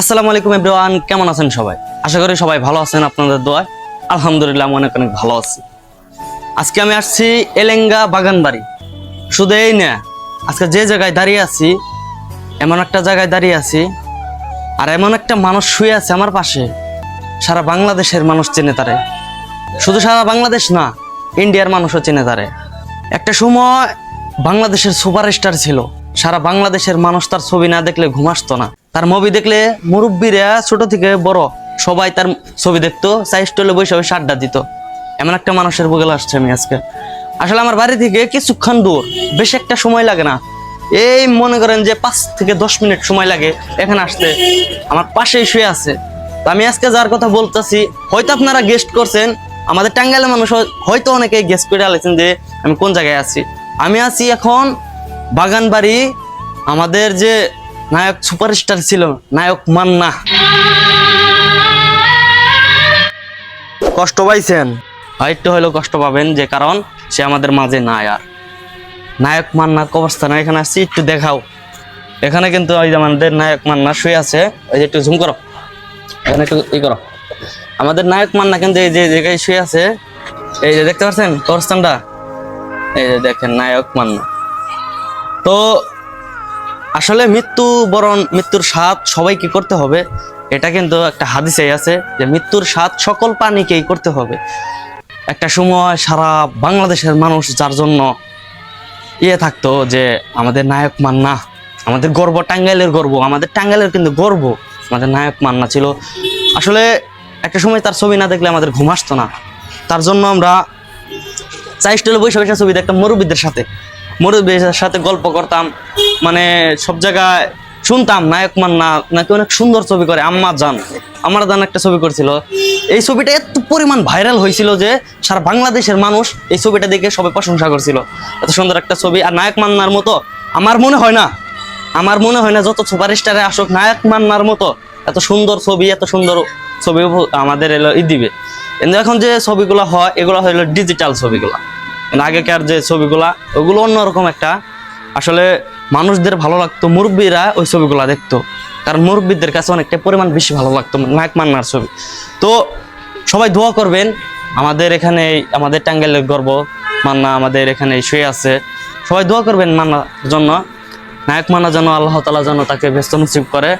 আসসালামু আলাইকুম এভরিওয়ান, কেমন আছেন সবাই? আশা করি সবাই ভালো আছেন আপনাদের দোয়ায়। আলহামদুলিল্লাহ আমি অনেক অনেক ভালো আছি। আজকে আমি আসছি এলেঙ্গা বাগানবাড়ি। শুধু এই না, আজকে যে জায়গায় দাঁড়িয়ে আছি, এমন একটা জায়গায় দাঁড়িয়ে আছি, আর এমন একটা মানুষ শুয়ে আছে আমার পাশে। সারা বাংলাদেশের মানুষ চেনে তারে। শুধু সারা বাংলাদেশ না, ইন্ডিয়ার মানুষও চেনে তারে। একটা সময় বাংলাদেশের সুপারস্টার ছিল। সারা বাংলাদেশের মানুষ তার ছবি না দেখলে ঘুমাসতো না। তার মুভি দেখলে মুরব্বীরা ছোট থেকে বড় সবাই তার ছবি দেখতো সাইজ টলে বসে বসে আড্ডা দিত। এমন একটা মানুষের বগলে আসছে আমি আজকে। আসলে আমার বাড়ি থেকে কিছুক্ষণ দূর, বেশি একটা সময় লাগে না। এই মনে করেন যে পাঁচ থেকে দশ মিনিট সময় লাগে এখানে আসতে। আমার পাশেই শুয়ে আছে। তো আমি আজকে যার কথা বলতেছি, হয়তো আপনারা গেস্ট করছেন, আমাদের টাঙ্গাইলের মানুষ হয়- হয়তো অনেকে গেস্ট করে আলেছেন যে আমি কোন জায়গায় আছি। আমি আছি এখন বাগানবাড়ি, আমাদের যে নায়ক সুপারস্টার ছিল, নায়ক মান্না। কষ্ট পাইছেন? একটু হলেও কষ্ট পাবেন, যে কারণ সে আমাদের মাঝে নাই আর। নায়ক মান্নার কবরস্থান এখানে আসছি একটু দেখাও। এখানে কিন্তু ওই যে আমাদের নায়ক মান্না শুয়ে আছে ওই যে একটু ঝুম করো। এখানে একটু ই করো। আমাদের নায়ক মান্না কিন্তু এই যে জায়গায় শুয়ে আছে, এই যে দেখতে পাচ্ছেন কবরস্থানটা? এই যে দেখেন নায়ক মান্না। তো আসলে মৃত্যু বরণ, মৃত্যুর স্বাদ সবাইকে করতে হবে? এটা কিন্তু একটা হাদিসে আছে যে মৃত্যুর স্বাদ সকল প্রাণীকেই করতে হবে। একটা সময় সারা বাংলাদেশের মানুষ যার জন্য ইয়ে থাকতো যে আমাদের নায়ক মান্না, আমাদের গর্ব টাঙ্গাইলের গর্ব, আমাদের টাঙ্গাইলের কিন্তু গর্ব আমাদের নায়ক মান্না ছিল। আসলে একটা সময় তার ছবি না দেখলে আমাদের ঘুম আসতো না। তার জন্য আমরা চাই স্টেলে বসে বসে ছবি দেখতাম মুরব্বীদের সাথে। মুরব্বীদের সাথে গল্প করতাম। মানে সব জায়গায় শুনতাম, নায়ক মান্না নাকি অনেক সুন্দর ছবি করে, আম্মা জান, আমার জান একটা ছবি করছিল। এই ছবিটা এত পরিমাণ ভাইরাল হয়েছিল যে সারা বাংলাদেশের মানুষ এই ছবিটা দেখে সবাই প্রশংসা করছিল। এত সুন্দর একটা ছবি। আর নায়ক মান্নার মতো আমার মনে হয় না, আমার মনে হয় না যত সুপারস্টারে আসুক, নায়ক মান্নার মতো এত সুন্দর ছবি, এত সুন্দর ছবি আমাদের এলো ই দিবে। কিন্তু এখন যে ছবিগুলো হয়, এগুলো হলো ডিজিটাল ছবিগুলো। আগেকার যে ছবিগুলা, ওগুলো অন্যরকম একটা। আসলে মানুষদের ভালো লাগতো, মুরব্বীরা ওই ছবিগুলো দেখতো। কারণ মুরব্বীদের কাছে অনেকটা পরিমাণ বেশি ভালো লাগতো, নায়ক মান্নার ছবি। তো সবাই দোয়া করবেন, আমাদের এখানে আমাদের টাঙ্গাইলের গর্ব, মান্না আমাদের এখানে শুয়ে আছে। সবাই দোয়া করবেন মান্নার জন্য, নায়ক মানা যেন আল্লাহ তালা যেন তাকে ব্যস্ত নসিব করে।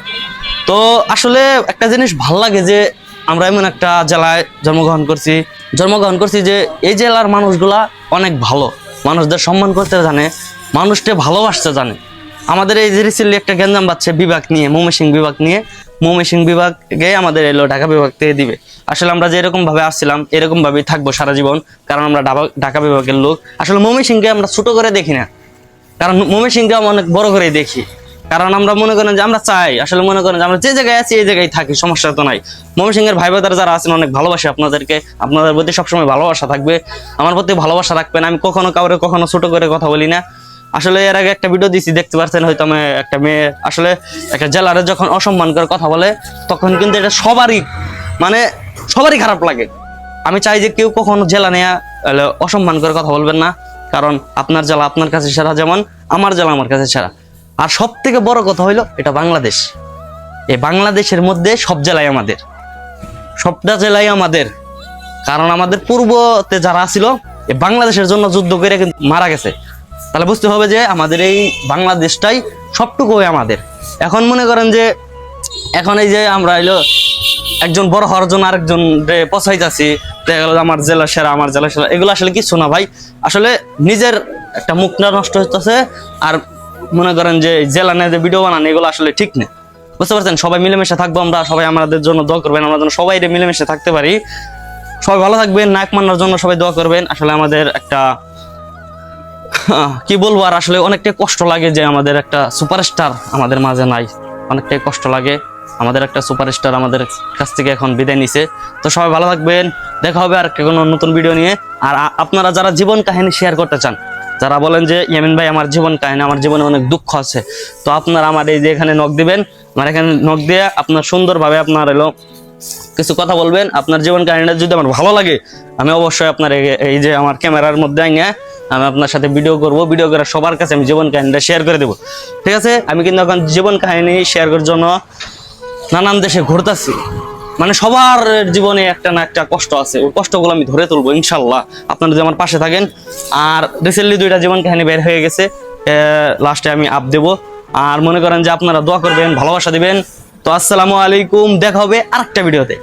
তো আসলে একটা জিনিস ভালো লাগে যে আমরা এমন একটা জেলায় জন্মগ্রহণ করছি। জন্মগ্রহণ করছি যে এই জেলার মানুষগুলা অনেক ভালো। মানুষদের সম্মান করতে জানে, মানুষকে ভালোবাসতে জানে। আমাদের এই রিসেন্টলি একটা গ্যাঞ্জাম বাচ্চা বিভাগ নিয়ে ময়মনসিং বিভাগ নিয়ে ময়মনসিং বিভাগে আমাদের এলো ঢাকা বিভাগ থেকে দিবে। আসলে আমরা যে এরকম ভাবে আসছিলাম এরকম ভাবেই থাকব সারা জীবন, কারণ আমরা ঢাকা- বিভাগের লোক। আসলে ময়মনসিংকে আমরা ছোটো করে দেখি না, কারণ ময়মনসিংহকে আমরা অনেক বড় করেই দেখি। কারণ আমরা মনে করেন যে আমরা চাই, আসলে মনে করেন যে আমরা যে জায়গায় আছি, এই জায়গায় থাকি, সমস্যা তো নাই। ময়মনসিংহের ভাই বোনেরা যারা আছেন, অনেক ভালোবাসে আপনাদেরকে। আপনাদের প্রতি সবসময় ভালোবাসা থাকবে। আমার প্রতি ভালোবাসা রাখবেন। আমি কখনো কাউরে, কখনো ছোট করে কথা বলি না। আসলে এর আগে একটা ভিডিও দিছি, দেখতে পাচ্ছেন হয়তো আমি একটা মেয়ে। আসলে একটা জেলারে যখন অসম্মান করে কথা বলে, তখন কিন্তু এটা সবারই মানে সবারই খারাপ লাগে। আমি চাই যে কেউ কখনো জেলা নেয়া অসম্মান করে কথা বলবেন না। কারণ আপনার জেলা আপনার কাছে সেরা যেমন, আমার জেলা আমার কাছে সেরা। আর সব থেকে বড় কথা হইল, এটা বাংলাদেশ। এই বাংলাদেশের মধ্যে সব জেলায় আমাদের। সবটা জেলায় আমাদের। কারণ আমাদের পূর্বতে যারা ছিল, এই বাংলাদেশের জন্য যুদ্ধ করে কিন্তু মারা গেছে। তাহলে বুঝতে হবে যে আমাদের এই বাংলাদেশটাই সবটুকুই আমাদের। এখন মনে করেন যে, এখন এই যে আমরা এলো একজন বড় হওয়ার জন্য আরেকজন পছাইতেছি দেখা গেল যে আমার জেলা সেরা, আমার জেলা সেরা, এগুলো আসলে কিছু না ভাই। আসলে নিজের একটা মুখটা নষ্ট হইতেছে, আর মনে করেন যে জেলা নিয়ে যে ভিডিও বানান, এগুলো আসলে ঠিক নেই। বুঝতে পারছেন? সবাই মিলেমিশে থাকব আমরা, সবাই আমাদের জন্য দোয়া করবেন, আমরা যেন সবাই মিলেমিশে থাকতে পারি। সবাই ভালো থাকবেন, নায়ক মান্নার জন্য সবাই দোয়া করবেন। আসলে আমাদের একটা, কি বলব, আর আসলে অনেকটাই কষ্ট লাগে যে আমাদের একটা সুপারস্টার আমাদের মাঝে নাই। অনেকটাই কষ্ট লাগে। আমাদের একটা সুপারস্টার আমাদের কাছ থেকে এখন বিদায় নিছে। তো সবাই ভালো থাকবেন। দেখা হবে আর কোনো নতুন ভিডিও নিয়ে। আর আপনারা যারা জীবন কাহিনী শেয়ার করতে চান যারা বলেন যে, ইয়ামিন ভাই, আমার জীবন কাহিনী, আমার জীবনে অনেক দুঃখ আছে। তো আপনারা আমার এই যে এখানে নখ দিবেন, আমার এখানে নখ দিয়ে আপনার সুন্দরভাবে আপনার এলো, কিছু কথা বলবেন। আপনার জীবন কাহিনীটা যদি আমার ভালো লাগে, আমি অবশ্যই আপনার এই- যে আমার ক্যামেরার মধ্যে আইনে আমি আপনার সাথে ভিডিও করব। ভিডিও করে সবার কাছে আমি জীবন কাহিনীটা শেয়ার করে দেবো। ঠিক আছে? আমি কিন্তু এখন জীবন কাহিনী শেয়ার করার জন্য নানান দেশে ঘুরতেছি। মানে সবার জীবনে একটা না একটা কষ্ট আছে। ওই কষ্টগুলো আমি ধরে তুলবো, ইনশাল্লাহ। আপনারা যদি আমার পাশে থাকেন, আর রিসেন্টলি দুইটা জীবন কাহিনী বের হয়ে গেছে লাস্টে আমি আপ দেবো। আর মনে করেন যে আপনারা দোয়া করবেন, ভালোবাসা দিবেন। তো আসসালামু আলাইকুম, দেখা হবে আরেকটা ভিডিওতে।